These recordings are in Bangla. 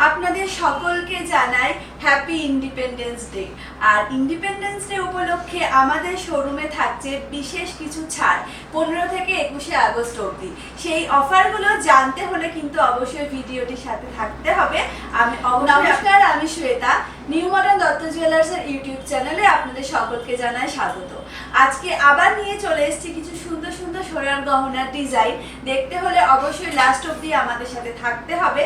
আপনাদের সকলকে জানাই হ্যাপি ইন্ডিপেন্ডেন্স ডে আর ইন্ডিপেন্ডেন্স ডে উপলক্ষে আমাদের শোরুমে থাকছে বিশেষ কিছু ছাড়। পনেরো থেকে একুশে আগস্ট অবধি। সেই অফারগুলো জানতে হলে কিন্তু অবশ্যই ভিডিওটির সাথে থাকতে হবে। আমি নমস্কার আমি শ্বেতা। নিউ মডার্ন দত্ত জুয়েলার্সের ইউটিউব চ্যানেলে আপনাদের সকলকে জানাই স্বাগত। আজকে আবার নিয়ে চলে এসেছি কিছু সুন্দর সুন্দর সোনার গহনার ডিজাইন দেখতে হলে অবশ্যই লাস্ট অবধি আমাদের সাথে থাকতে হবে।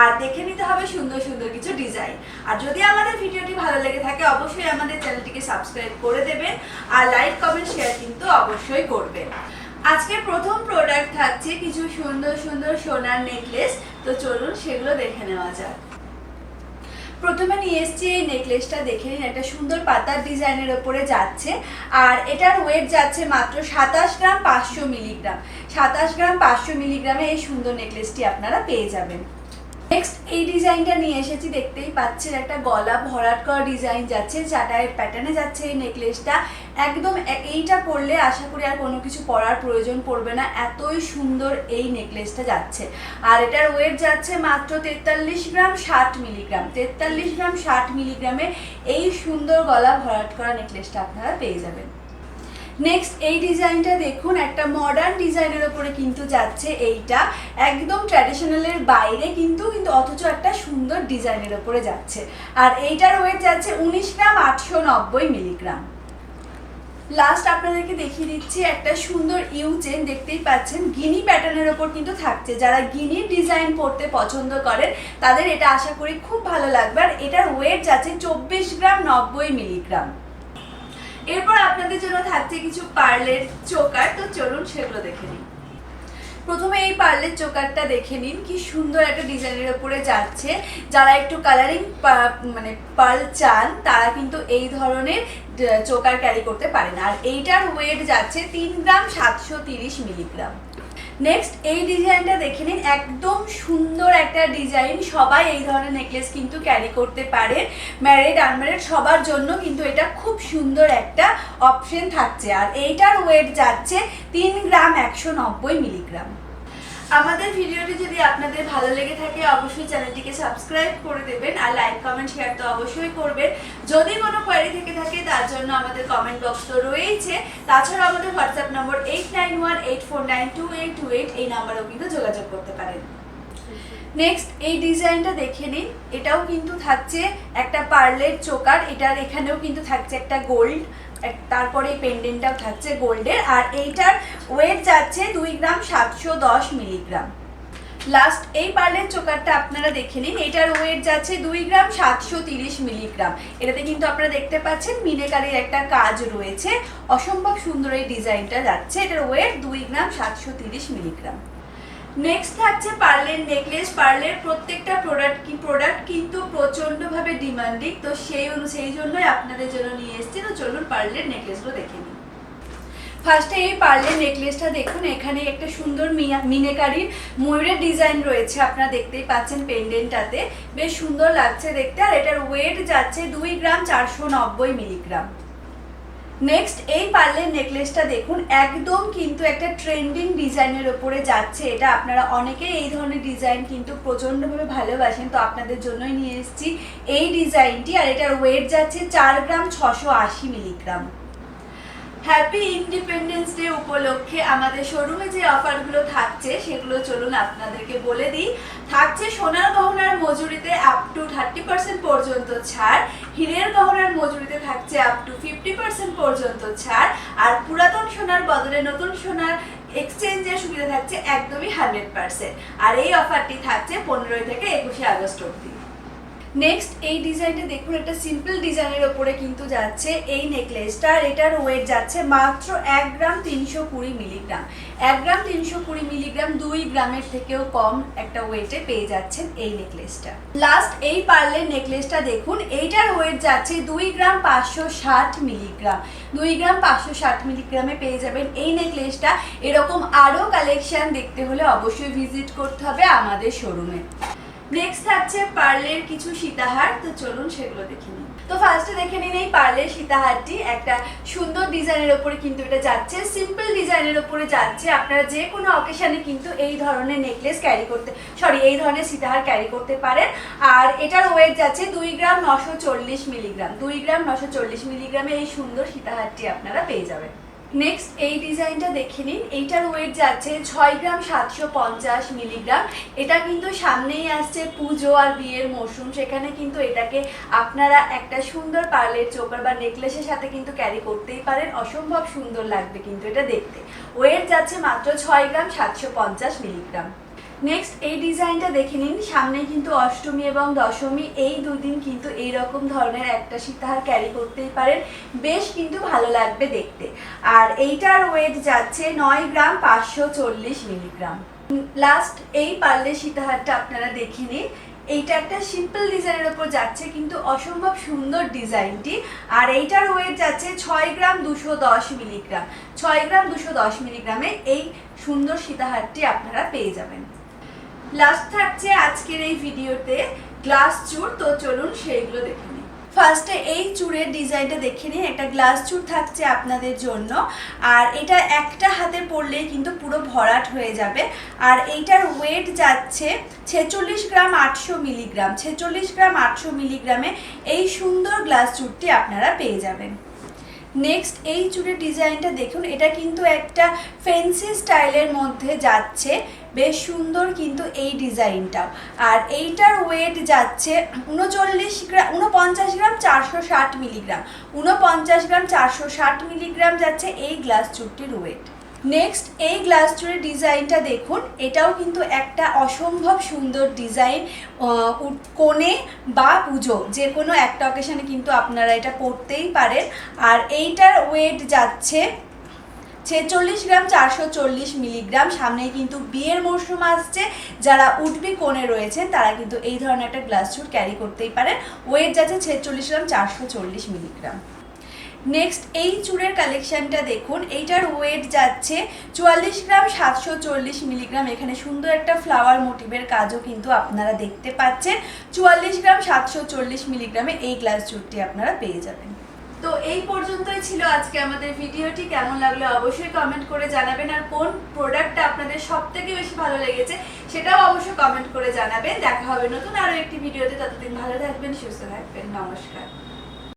আর দেখে নিতে হবে সুন্দর সুন্দর কিছু ডিজাইন আর যদি আমাদের ভিডিওটি ভালো লেগে থাকে, অবশ্যই আমাদের চ্যানেলটিকে সাবস্ক্রাইব করে দেবেন আর লাইক, কমেন্ট, শেয়ার কিন্তু অবশ্যই করবেন। আজকে প্রথম প্রোডাক্ট থাকছে কিছু সুন্দর সুন্দর সোনার নেকলেস তো চলুন সেগুলো দেখে নেওয়া যাক। প্রথমে নিয়ে এসেছি এই নেকলেসটা দেখে নিন একটা সুন্দর পাতার ডিজাইনের ওপরে যাচ্ছে। আর এটার ওয়েট যাচ্ছে মাত্র সাতাশ গ্রাম পাঁচশো মিলিগ্রাম। সাতাশ গ্রাম পাঁচশো মিলিগ্রামে এই সুন্দর নেকলেসটি আপনারা পেয়ে যাবেন। এই ডিজাইনটা নিয়ে এসেছি, দেখতেই পাচ্ছেন, একটা গলা ভরাট করা ডিজাইন যাচ্ছে চাটায়ের প্যাটার্নে যাচ্ছে এই নেকলেসটা একদম এইটা পরলে আশা করি আর কোনো কিছু পরার প্রয়োজন পড়বে না, এতই সুন্দর এই নেকলেসটা যাচ্ছে। আর এটার ওয়েট যাচ্ছে মাত্র তেতাল্লিশ গ্রাম ষাট মিলিগ্রাম তেতাল্লিশ গ্রাম ষাট মিলিগ্রামে এই সুন্দর গলা ভরাট করা নেকলেসটা আপনারা পেয়ে যাবেন। নেক্সট এই ডিজাইনটা দেখুন, একটা মডার্ন ডিজাইনের ওপরে কিন্তু যাচ্ছে এইটা। একদম ট্র্যাডিশনালের বাইরে কিন্তু কিন্তু অথচ একটা সুন্দর ডিজাইনের ওপরে যাচ্ছে। আর এইটার ওয়েট যাচ্ছে উনিশ গ্রাম আটশো নব্বই মিলিগ্রাম লাস্ট আপনাদেরকে দেখিয়ে দিচ্ছি একটা সুন্দর ইউ চেন দেখতেই পাচ্ছেন। গিনি প্যাটার্নের ওপর কিন্তু থাকছে। যারা গিনির ডিজাইন পড়তে পছন্দ করেন, তাদের এটা আশা করি খুব ভালো লাগবে। আর এটার ওয়েট যাচ্ছে চব্বিশ গ্রাম নব্বই মিলিগ্রাম এরপর আপনাদের জন্য থাকছে কিছু পার্লের চোকার, তো চলুন সেগুলো দেখে নিন প্রথমে এই পার্লের চোকারটা দেখে নিন, কি সুন্দর একটা ডিজাইনের ওপরে যাচ্ছে। যারা একটু কালারিং মানে পার্ল চান, তারা কিন্তু এই ধরনের চোকার ক্যারি করতে পারেন আর এইটার ওয়েট যাচ্ছে তিন গ্রাম সাতশো তিরিশ মিলিগ্রাম। নেক্সট এই ডিজাইনটা দেখে নিন। একদম সুন্দর একটা ডিজাইন সবাই এই ধরনের নেকলেস কিন্তু ক্যারি করতে পারে। ম্যারিড আনম্যারিড সবার জন্য কিন্তু এটা খুব সুন্দর একটা অপশন থাকছে। আর এইটার ওয়েট যাচ্ছে তিন গ্রাম একশো নব্বই মিলিগ্রাম আমাদের ভিডিওটি যদি আপনাদের ভালো লেগে থাকে, অবশ্যই চ্যানেলটিকে সাবস্ক্রাইব করে দেবেন আর লাইক, কমেন্ট, শেয়ার তো অবশ্যই করবেন। যদি কোনো কোয়ারি থেকে থাকে, তার জন্য আমাদের কমেন্ট বক্স তো রয়েইছে। তাছাড়া আমাদের WhatsApp number eight nine one eight four nine two eight two eight এই নাম্বারেও কিন্তু যোগাযোগ করতে পারেন। নেক্সট এই ডিজাইনটা দেখে নিন। এটাও কিন্তু থাকছে একটা পার্লের চোকার। এটার এখানেও কিন্তু থাকছে একটা গোল্ড। তারপরে পেন্ডেন্টটাও থাকছে গোল্ডের। আর এইটার ওয়েট যাচ্ছে দুই গ্রাম সাতশো দশ মিলিগ্রাম। লাস্ট এই পার্লের চোকারটা আপনারা দেখে নিন। এটার ওয়েট যাচ্ছে দুই গ্রাম সাতশো তিরিশ মিলিগ্রাম। এটাতে কিন্তু আপনারা দেখতে পাচ্ছেন মিনেকারির একটা কাজ রয়েছে। অসম্ভব সুন্দর এই ডিজাইনটা যাচ্ছে। এটার ওয়েট দুই গ্রাম সাতশো তিরিশ মিলিগ্রাম। নেক্সট থাকছে পার্লের নেকলেস পার্লের প্রত্যেকটা প্রোডাক্ট কি প্রোডাক্ট কিন্তু প্রচণ্ডভাবে ডিমান্ডিং তো সেই সেই জন্যই আপনাদের জন্য নিয়ে এসেছি। তো চলুন পার্লের নেকলেসগুলো দেখে নিন ফার্স্টে এই পার্লের নেকলেসটা দেখুন। এখানে একটা সুন্দর মিনেকারির ময়ূরের ডিজাইন রয়েছে। আপনারা দেখতেই পাচ্ছেন পেন্ডেন্টটাতে বেশ সুন্দর লাগছে দেখতে। আর এটার ওয়েট যাচ্ছে দুই গ্রাম চারশো নব্বই মিলিগ্রাম নেক্সট এই পার্লের নেকলেসটা দেখুন, একদম কিন্তু একটা ট্রেন্ডিং ডিজাইনের ওপরে যাচ্ছে। এটা আপনারা অনেকেই এই ধরনের ডিজাইন কিন্তু প্রচণ্ডভাবে ভালোবাসেন, তো আপনাদের জন্যই নিয়ে এসেছি এই ডিজাইনটি আর এটার ওয়েট যাচ্ছে চার গ্রাম ছশো আশি মিলিগ্রাম হ্যাপি ইন্ডিপেন্ডেন্স ডে উপলক্ষে আমাদের শোরুমে যে অফারগুলো থাকছে, সেগুলো চলুন আপনাদেরকে বলে দিই। থাকছে সোনার গহনার মজুরিতে আপ টু থার্টি পার্সেন্ট পর্যন্ত ছাড়, হীরের গহনার মজুরিতে থাকছে আপ টু ফিফটি পার্সেন্ট পর্যন্ত ছাড়, আর পুরাতন সোনার বদলে নতুন সোনার এক্সচেঞ্জের সুবিধা থাকছে একদমই হান্ড্রেড পার্সেন্ট আর এই অফারটি থাকছে পনেরোই থেকে একুশে আগস্ট অবধি। নেক্সট এই ডিজাইনটা দেখুন, একটা সিম্পল ডিজাইনের ওপরে কিন্তু যাচ্ছে এই নেকলেসটা আর এটার ওয়েট যাচ্ছে মাত্র এক গ্রাম তিনশো কুড়ি মিলিগ্রাম এক গ্রাম তিনশো কুড়ি মিলিগ্রাম দুই গ্রামের থেকেও কম একটা ওয়েটে পেয়ে যাচ্ছেন এই নেকলেসটা লাস্ট এই পার্লের নেকলেসটা দেখুন, এইটার ওয়েট যাচ্ছে দুই গ্রাম পাঁচশো ষাট মিলিগ্রাম দুই গ্রাম পাঁচশো ষাট মিলিগ্রামে পেয়ে যাবেন এই নেকলেসটা এরকম আরও কালেকশন দেখতে হলে অবশ্যই ভিজিট করতে হবে আমাদের শোরুমে নেক্সট থাকছে পার্লের কিছু সীতাহার, তো চলুন সেগুলো দেখে নিন তো ফার্স্টে দেখে নিন এই পার্লের সীতাহারটি, একটা সুন্দর ডিজাইনের ওপরে কিন্তু এটা যাচ্ছে সিম্পল ডিজাইনের ওপরে যাচ্ছে, আপনারা যে কোনো অকেশানে কিন্তু এই ধরনের নেকলেস ক্যারি করতে সরি এই ধরনের সীতাহার ক্যারি করতে পারেন। আর এটার ওয়েট যাচ্ছে দুই গ্রাম নশো চল্লিশ মিলিগ্রাম। দুই গ্রাম নশো চল্লিশ মিলিগ্রামে এই সুন্দর সীতাহারটি আপনারা পেয়ে যাবেন। নেক্সট এই ডিজাইনটা দেখে নিন। এইটার ওয়েট যাচ্ছে ছয় গ্রাম সাতশো পঞ্চাশ মিলিগ্রাম এটা কিন্তু সামনেই আসছে পুজো আর বিয়ের মরশুম। সেখানে কিন্তু এটাকে আপনারা একটা সুন্দর পার্লের চোকার বা নেকলেসের সাথে কিন্তু ক্যারি করতেই পারেন। অসম্ভব সুন্দর লাগবে কিন্তু এটা দেখতে। ওয়েট যাচ্ছে মাত্র ছয় গ্রাম সাতশো পঞ্চাশ মিলিগ্রাম নেক্সট এই ডিজাইনটা দেখে নিন। সামনে কিন্তু অষ্টমী এবং দশমী, এই দুই দিন কিন্তু এই রকম ধরনের একটা সীতাহার ক্যারি করতেই পারেন। বেশ কিন্তু ভালো লাগবে দেখতে। আর এইটার ওয়েট যাচ্ছে নয় গ্রাম পাঁচশো চল্লিশ মিলিগ্রাম লাস্ট এই পার্লে সীতাহারটা আপনারা দেখে নিন। এইটা একটা সিম্পল ডিজাইনের ওপর যাচ্ছে, কিন্তু অসম্ভব সুন্দর ডিজাইনটি আর এইটার ওয়েট যাচ্ছে ছয় গ্রাম দুশো দশ মিলিগ্রাম ছয় গ্রাম দুশো দশ মিলিগ্রামে এই সুন্দর সীতাহারটি আপনারা পেয়ে যাবেন। লাস্ট থাকছে আজকের এই ভিডিওতে গ্লাস চুর, তো চলুন সেইগুলো দেখে নিই। ফার্স্টে এই চুড়ের ডিজাইনটা দেখে নিন একটা গ্লাস চুর থাকছে আপনাদের জন্য। আর এটা একটা হাতে পরলেই কিন্তু পুরো ভরাট হয়ে যাবে। আর এইটার ওয়েট যাচ্ছে ছেচল্লিশ গ্রাম আটশো মিলিগ্রাম। ছেচল্লিশ গ্রাম আটশো মিলিগ্রামে এই সুন্দর গ্লাস চুরটি আপনারা পেয়ে যাবেন। নেক্সট এই চুলের ডিজাইনটা দেখুন, এটা কিন্তু একটা ফেন্সি স্টাইলের মধ্যে যাচ্ছে। বেশ সুন্দর কিন্তু এই ডিজাইনটা। আর এইটার ওয়েট যাচ্ছে উনচল্লিশ গ্রাম উনপঞ্চাশ গ্রাম চারশো ষাট মিলিগ্রাম। উনপঞ্চাশ গ্রাম চারশো ষাট মিলিগ্রাম যাচ্ছে এই গ্লাস চুরটির ওয়েট নেক্সট এই গ্লাস চুরের ডিজাইনটা দেখুন। এটাও কিন্তু একটা অসম্ভব সুন্দর ডিজাইন কোণে বা পুজো। যে কোনো একটা অকেশনে কিন্তু আপনারা এটা পরতেই পারেন। আর এইটার ওয়েট যাচ্ছে ছেচল্লিশ গ্রাম চারশো চল্লিশ মিলিগ্রাম। সামনে কিন্তু বিয়ের মরশুম আসছে। যারা উঠবি কোণে রয়েছে, তারা কিন্তু এই ধরনের একটা গ্লাস চুট ক্যারি করতেই পারে ওয়েট যাচ্ছে ছেচল্লিশ গ্রাম চারশো চল্লিশ মিলিগ্রাম। নেক্সট এই চুড়ের কালেকশনটা দেখুন। এইটার ওয়েট যাচ্ছে চুয়াল্লিশ গ্রাম সাতশো চল্লিশ মিলিগ্রাম এখানে সুন্দর একটা ফ্লাওয়ার মোটিভের কাজও কিন্তু আপনারা দেখতে পাচ্ছেন। চুয়াল্লিশ গ্রাম সাতশো চল্লিশ মিলিগ্রামে এই গ্লাস চুড়টি আপনারা পেয়ে যাবেন। তো এই পর্যন্তই ছিল আজকে আমাদের ভিডিওটি। কেমন লাগল অবশ্যই কমেন্ট করে জানাবেন। আর কোন প্রোডাক্টটা আপনাদের সব থেকে বেশি ভালো লেগেছে সেটাও অবশ্যই কমেন্ট করে জানাবেন। দেখা হবে নতুন আরও একটি ভিডিওতে। ততদিন ভালো থাকবেন, সুস্থ থাকবেন। নমস্কার।